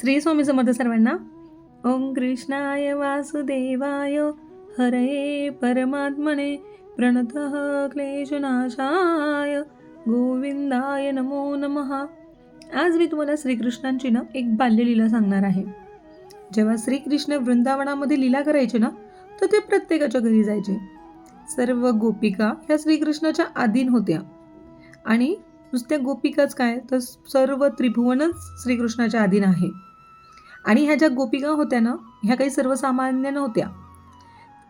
श्री स्वामी समर्थ सर्वांना. ओम कृष्णाय वासुदेवाय. हरे परमात्मने प्रणत क्लेशनाशाय. गोविंदाय नमो नमः. आज मी तुम्हाला श्रीकृष्णांची ना एक बाल्यलीला सांगणार आहे. जेव्हा श्रीकृष्ण वृंदावनामध्ये लीला करायचे ना तर ते प्रत्येकाच्या घरी जायचे. सर्व गोपिका ह्या श्रीकृष्णाच्या आधीन होत्या. आणि नुसत्या गोपिकाच काय? तर सर्व त्रिभुवनच श्रीकृष्णाच्या अधीन आहे. आणि ह्या ज्या गोपिका होत्या ना ह्या काही सर्वसामान्य नव्हत्या.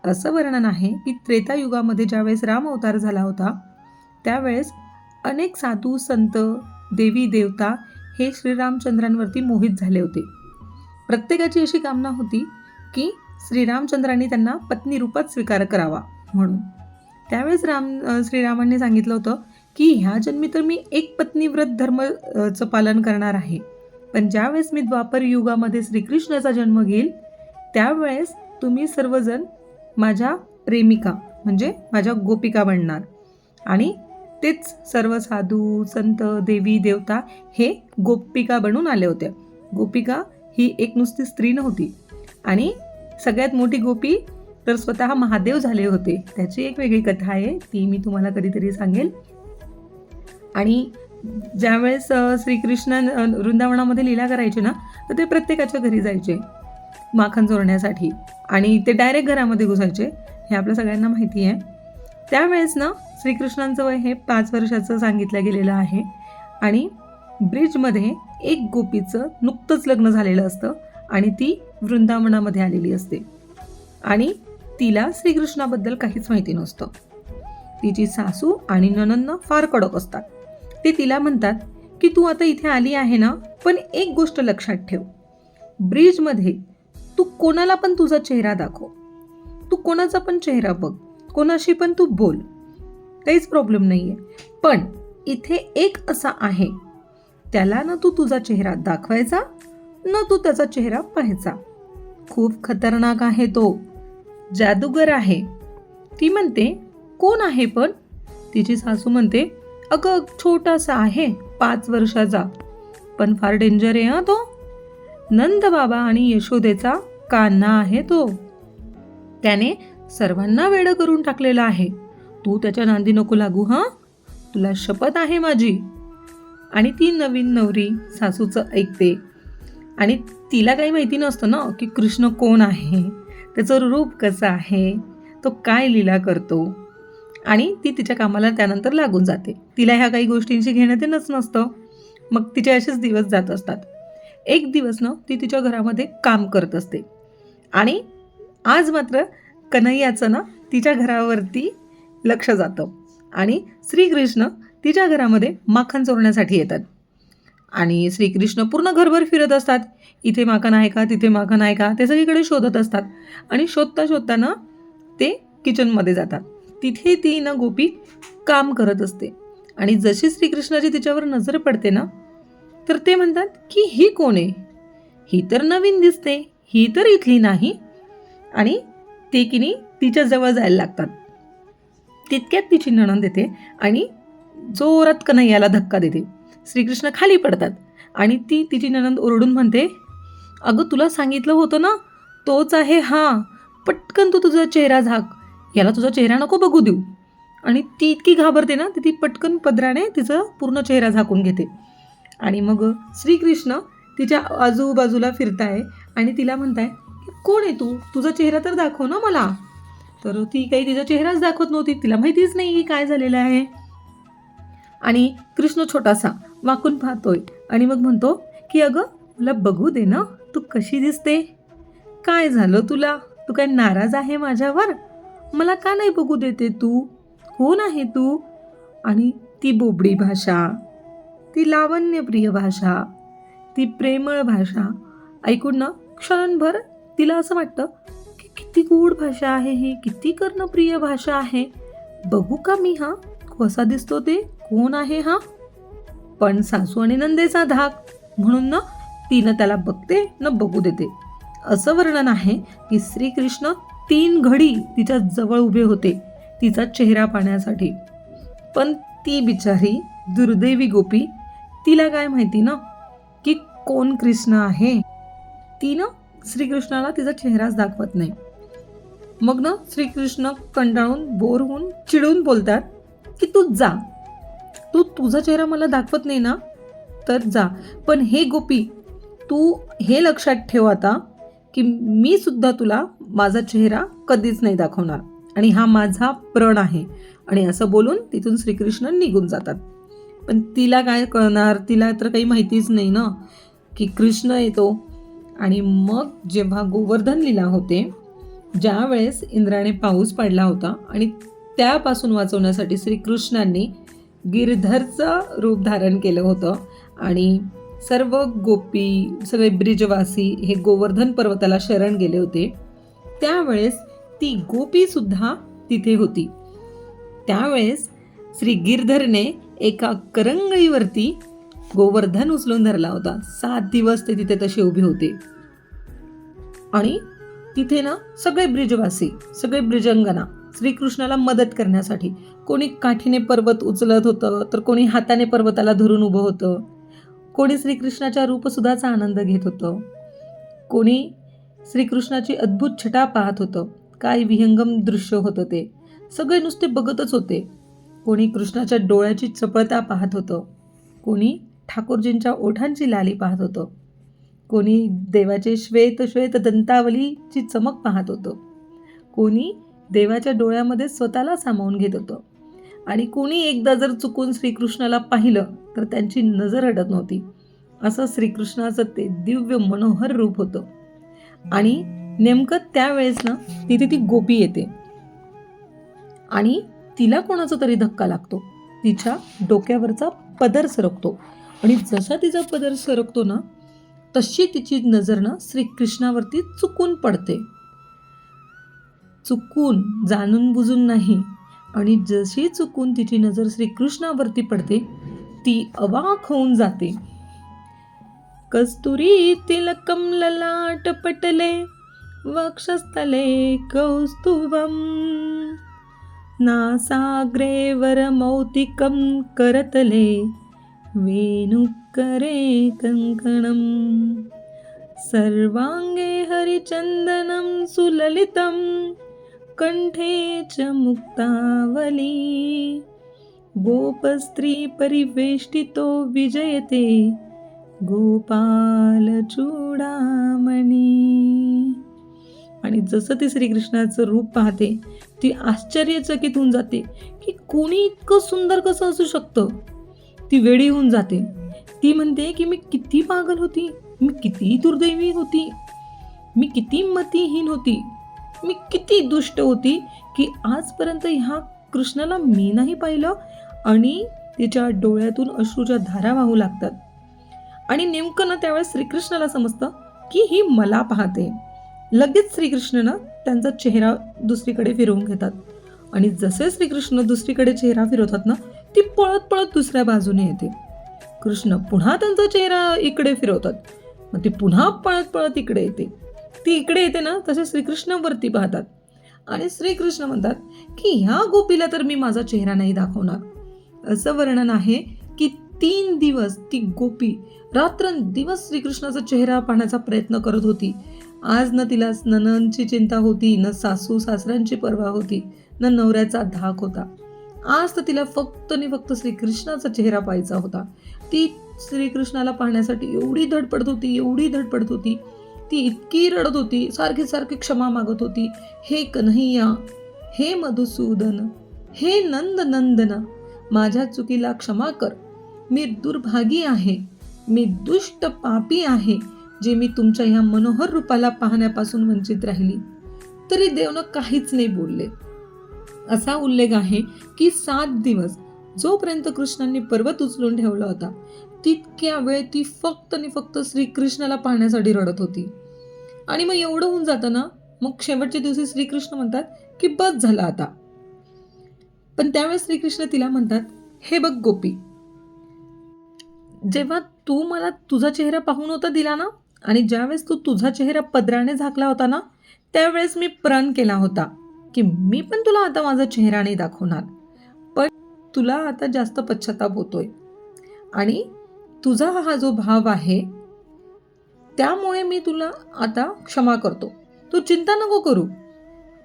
असं वर्णन आहे की त्रेतायुगामध्ये ज्यावेळेस राम अवतार झाला होता त्यावेळेस अनेक साधू संत देवी देवता हे श्रीरामचंद्रांवरती मोहित झाले होते. प्रत्येकाची अशी कामना होती की श्रीरामचंद्रांनी त्यांना पत्नी रूपात स्वीकार करावा म्हणून. त्यावेळेस राम श्रीरामांनी सांगितलं होतं की ह्या जन्मी तर मी एक पत्नी व्रत धर्मचं पालन करणार आहे. पण ज्यावेळेस मी द्वापर युगामध्ये श्रीकृष्णाचा जन्म घेईल त्यावेळेस तुम्ही सर्वजण माझ्या प्रेमिका म्हणजे माझ्या गोपिका बनणार. आणि तेच सर्व साधू संत देवी देवता हे गोपिका बनून आले होते. गोपिका ही एक नुसती स्त्री नव्हती. आणि सगळ्यात मोठी गोपी तर स्वतः महादेव झाले होते. त्याची एक वेगळी कथा आहे ती मी तुम्हाला कधीतरी सांगेल. आणि ज्यावेळेस श्रीकृष्ण वृंदावनामध्ये लीला करायचे ना तर ते प्रत्येकाच्या घरी जायचे माखन चोरण्यासाठी. आणि ते डायरेक्ट घरामध्ये घुसायचे हे आपल्या सगळ्यांना माहिती आहे. त्यावेळेस ना श्रीकृष्णांचं वय हे पाच वर्षाचं सांगितलं गेलेलं आहे. आणि ब्रिजमध्ये एक गोपीचं नुकतंच लग्न झालेलं असतं आणि ती वृंदावनामध्ये आलेली असते. आणि तिला श्रीकृष्णाबद्दल काहीच माहिती नसतं. तिची सासू आणि ननंद फार कडक असतात. ते तिला म्हणतात की तू आता इथे आली आहे ना? पण एक गोष्ट लक्षात ठेव. ब्रिजमध्ये तू कोणाला पण तुझा चेहरा दाखव. तू कोणाचा पण चेहरा बघ. कोणाशी पण तू बोल. काहीच प्रॉब्लेम नाही आहे पण इथे एक असा आहे. त्याला ना तू तुझा चेहरा दाखवायचा न तू त्याचा चेहरा पाहायचा. खूप खतरनाक आहे तो. जादूगर आहे. ती म्हणते कोण आहे पण? तिची सासू म्हणते अगं छोटासा आहे पाच वर्षाचा. पण फार डेंजर आहे हा तो. नंद बाबा आणि यशोदेचा कान्हा आहे तो. त्याने सर्वांना वेडं करून टाकलेलं आहे. तू त्याच्या नांदी नको लागू हां. तुला शपथ आहे माझी. आणि ती नवीन नवरी सासूचं ऐकते. आणि तिला काही माहिती नसतं ना की कृष्ण कोण आहे त्याचं रूप कसं आहे तो काय लीला करतो. आणि ती तिच्या कामाला त्यानंतर लागून जाते. तिला ह्या काही गोष्टींशी घेणं देणंच नसतं. मग तिचे असेच दिवस जात असतात. एक दिवस ना ती तिच्या घरामध्ये काम करत असते. आणि आज मात्र कन्हैयाचं ना तिच्या घरावरती लक्ष जातं. आणि श्रीकृष्ण तिच्या घरामध्ये माखण चोरण्यासाठी येतात. आणि श्रीकृष्ण पूर्ण घरभर फिरत असतात. इथे माखण आहे का तिथे माखण आहे का ते सगळीकडे शोधत असतात. आणि शोधता शोधताना ते किचनमध्ये जातात. तिथे ती ना गोपी काम करत असते. आणि जशी श्रीकृष्णाची तिच्यावर नजर पडते ना तर ते म्हणतात की ही कोण आहे? ही तर नवीन दिसते ही तर इथली नाही. आणि ते किनी तिच्या जवळ जायला लागतात. तितक्यात तिची नणंद येते आणि जोरात कन्हैयाला धक्का देते. श्रीकृष्ण खाली पडतात आणि ती तिची नणंद ओरडून म्हणते अगं तुला सांगितलं होतं ना तोच आहे हां. पटकन तू तुझा चेहरा झाक. याला तुझा चेहरा नको बघू देऊ. आणि ती इतकी घाबरते ना ती ती पटकन पदराने तिचा पूर्ण चेहरा झाकून घेते. आणि मग श्रीकृष्ण तिच्या आजूबाजूला फिरताय आणि तिला म्हणताय कोण आहे तू? तुझा चेहरा तर दाखव ना मला. तर ती काही तिचा चेहराच दाखवत नव्हती. तिला माहितीच नाही की काय झालेलं आहे. आणि कृष्ण छोटासा वाकून पाहतोय आणि मग म्हणतो की अगं मला बघू दे ना तू कशी दिसते? काय झालं तुला? तू काय नाराज आहे माझ्यावर? मला का नाही बघू देते तू? कोण आहे तू? आणि ती बोबडी भाषा ती लावण्यप्रिय भाषा ती प्रेमळ भाषा. ऐकून ना क्षणभर तिला असं वाटतं की किती गोड भाषा आहे ही किती कर्णप्रिय भाषा आहे. बघू का मी हा? कसा दिसतो ते? कोण आहे हा? पण सासू आणि नंदेचा धाक. म्हणून ना तिनं त्याला बघते न बघू देते. असं वर्णन आहे की श्रीकृष्ण तीन घडी तिच्या जवळ उभे होते तिचा चेहरा पाहण्यासाठी. पण ती बिचारी दुर्दैवी गोपी तिला काय माहिती ना? की कोण कृष्ण आहे? ती ना श्रीकृष्णाला तिचा चेहराच दाखवत नाही. मग ना श्रीकृष्ण कंटाळून बोर होऊन चिडून बोलतात की तू जा. तू तुझा चेहरा मला दाखवत नाही ना? तर जा. पण हे गोपी तू हे लक्षात ठेव आता की मी सुद्धा तुला माझा चेहरा कधीच नाही दाखवणार. आणि हा माझा प्रण आहे. आणि असं बोलून तिथून श्रीकृष्ण निघून जातात. पण तिला काय कळणार? तिला तर काही माहितीच नाही ना? की कृष्ण येतो. आणि मग जेव्हा गोवर्धन लिला होते ज्या वेळेस इंद्राने पाऊस पडला होता आणि त्यापासून वाचवण्यासाठी श्रीकृष्णांनी गिरधरचं रूप धारण केलं होतं आणि सर्व गोपी सगळे ब्रिजवासी हे गोवर्धन पर्वताला शरण गेले होते. त्यावेळेस ती गोपी सुद्धा तिथे होती. त्यावेळेस श्री गिरधरने एका करंगळीवरती गोवर्धन उचलून धरला होता. सात दिवस ते तिथे तसे उभे होते. आणि तिथे ना सगळे ब्रिजवासी सगळे ब्रिजंगना श्रीकृष्णाला मदत करण्यासाठी कोणी काठीने पर्वत उचलत होतं तर कोणी हाताने पर्वताला धरून उभं होतं. कोणी श्रीकृष्णाच्या रूपसुद्धाचा आनंद घेत होतं. कोणी श्रीकृष्णाची अद्भुत छटा पाहत होतं. काय विहंगम दृश्य होतं ते. सगळे नुसते बघतच होते. कोणी कृष्णाच्या डोळ्याची चपळता पाहत होतं. कोणी ठाकूरजींच्या ओठांची लाली पाहत होतं. कोणी देवाचे श्वेत श्वेत दंतावलीची चमक पाहत होतं. कोणी देवाच्या डोळ्यामध्ये स्वतःला सामावून घेत होतं. आणि कोणी एकदा जर चुकून श्रीकृष्णाला पाहिलं तर त्यांची नजर अडत नव्हती. असं श्रीकृष्णाचं ते दिव्य मनोहर रूप होतं. आणि नेमकं त्यावेळेस ना तिथे ती गोपी येते. आणि तिला कोणाचा तरी धक्का लागतो. तिच्या डोक्यावरचा पदर सरकतो. आणि जसा तिचा पदर सरकतो ना तशी तिची नजर ना श्रीकृष्णावरती चुकून पडते. चुकून जाणून बुजून नाही. आणि जशी चुकून तिची नजर श्रीकृष्णावरती पडते ती अवाक होऊन जाते. कस्तुरी तिलकम पटले वक्षस्थले कौस्तुभम. नासाग्रे वरमौतिकं करतले वेणुकरे कङ्कणं सर्वाङ्गे हरिचन्दनं सुललितं कण्ठे च मुक्तावली. गोपस्त्रीपरिवेष्टितो विजयते गोपालचूडामणी आणि जसं ते श्रीकृष्णाचं रूप पाहते ती आश्चर्यचकित होऊन जाते की कोणी इतकं सुंदर कसं असू शकतं? ती वेडी होऊन जाते. ती म्हणते की मी किती पागल होती. मी किती दुर्दैवी होती. मी किती मतीहीन होती. मी किती दुष्ट होती की आजपर्यंत ह्या कृष्णाला मी नाही पाहिलं आणि तिच्या डोळ्यातून अश्रूच्या धारा वाहू लागतात. आणि नेमकं ना त्यावेळेस श्रीकृष्णाला समजतं की ही मला पाहते. लगेच श्रीकृष्ण ना त्यांचा चेहरा दुसरीकडे फिरवून घेतात. आणि जसे श्रीकृष्ण दुसरीकडे चेहरा फिरवतात ना ती पळत पळत दुसऱ्या बाजूने येते. कृष्ण पुन्हा त्यांचा चेहरा इकडे फिरवतात. मग ती पुन्हा पळत पळत इकडे येते. ती इकडे येते ना तसे श्रीकृष्ण वरती पाहतात. आणि श्रीकृष्ण म्हणतात की ह्या गोपीला तर मी माझा चेहरा नाही दाखवणार. असं वर्णन आहे तीन दिवस ती गोपी रात्रंदिवस श्रीकृष्णाचा चेहरा पाहण्याचा प्रयत्न करत होती. आज न तिला ननंची चिंता होती न सासू सासऱ्यांची पर्वा होती न नवऱ्याचा धाक होता. आज तर तिला फक्त आणि फक्त श्रीकृष्णाचा चेहरा पाहायचा होता. ती श्रीकृष्णाला पाहण्यासाठी एवढी धडपडत होती एवढी धडपडत होती. ती इतकी रडत होती सारखी सारखी क्षमा मागत होती. हे कन्हैया हे मधुसूदन हे नंद नंदन माझ्या चुकीला क्षमा कर. मी दुर्भागी आहे. मी दुष्ट पापी आहे जे मी तुमच्या ह्या मनोहर रूपाला पाहण्यापासून वंचित राहिली. तरी देवनं काहीच नाही बोलले. असा उल्लेख आहे की सात दिवस जोपर्यंत कृष्णांनी पर्वत उचलून ठेवला होता तितक्या वेळ ती फक्त आणि फक्त श्रीकृष्णाला पाहण्यासाठी रडत होती. आणि मग एवढं होऊन जातं ना मग शेवटच्या दिवशी श्रीकृष्ण म्हणतात की बस झालं आता. पण त्यावेळेस श्रीकृष्ण तिला म्हणतात हे बघ गोपी जेव्हा तू मला तुझा चेहरा पाहून होता दिला ना आणि ज्यावेळेस तू तुझा चेहरा पदराने झाकला होता ना त्यावेळेस मी प्रण केला होता की मी पण तुला आता माझा चेहरा नाही दाखवणार. पण तुला आता जास्त पश्चाताप होतोय. आणि तुझा हा जो भाव आहे त्यामुळे मी तुला आता क्षमा करतो. तू चिंता नको करू.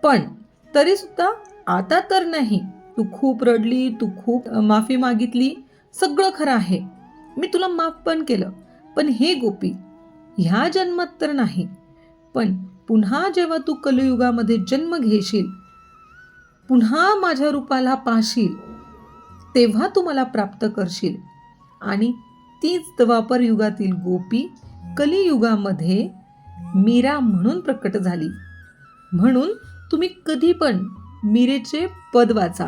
पण तरीसुद्धा आता तर नाही. तू खूप रडली तू खूप माफी मागितली सगळं खरं आहे. मी तुला माफ पण केलं. पण हे गोपी ह्या जन्मात तर नाही. पण पुन्हा जेव्हा तू कलियुगामध्ये जन्म घेशील पुन्हा माझ्या रूपाला पाहशील तेव्हा तू मला प्राप्त करशील. आणि तीच द्वापर युगातील गोपी कलियुगामध्ये मीरा म्हणून प्रकट झाली. म्हणून तुम्ही कधी पण मीरेचे पद वाचा.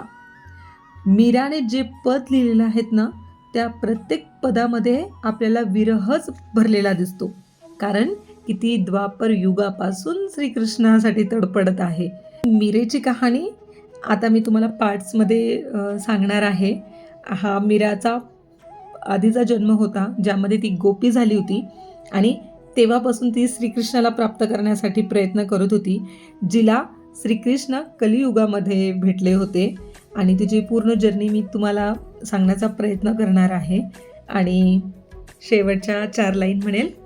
मीराने जे पद लिहिलेलं आहेत ना त्या प्रत्येक पदामध्ये आपल्याला विरहच भरलेला दिसतो. कारण किती द्वापर युगापासून श्रीकृष्णासाठी तडपडत आहे. मीरेची कहाणी आता मी तुम्हाला पार्ट्समध्ये सांगणार आहे. हा मीराचा आधीचा जन्म होता ज्यामध्ये ती गोपी झाली होती आणि तेव्हापासून ती श्रीकृष्णाला प्राप्त करण्यासाठी प्रयत्न करत होती जिला श्रीकृष्ण कलियुगामध्ये भेटले होते. आणि तिची पूर्ण जर्नी मी तुम्हाला सांगण्याचा प्रयत्न करणार आहे. आणि शेवटच्या चार लाईन म्हणेल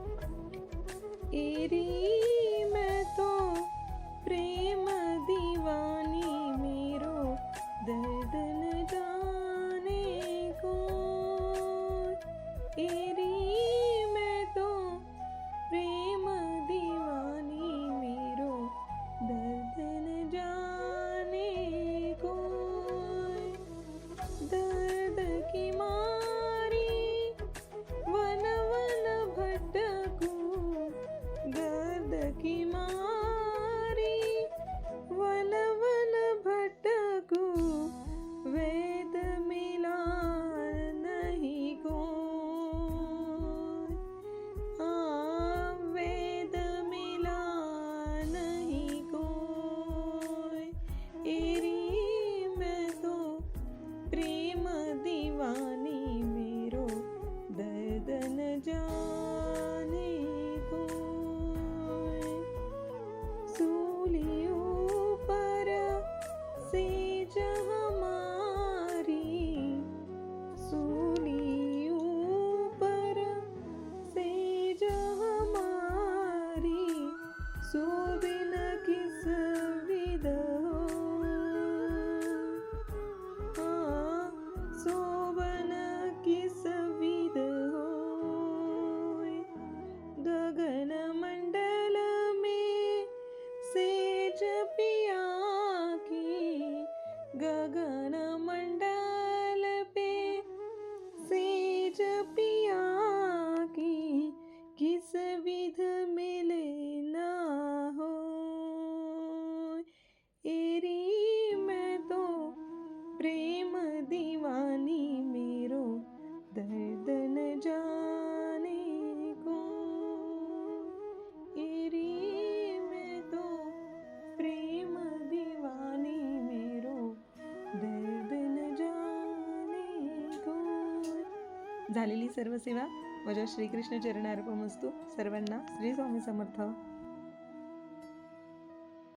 झालेली सर्व सेवा माझ्या श्रीकृष्ण चरणार्पण असतो सर्वांना श्री स्वामी समर्थ.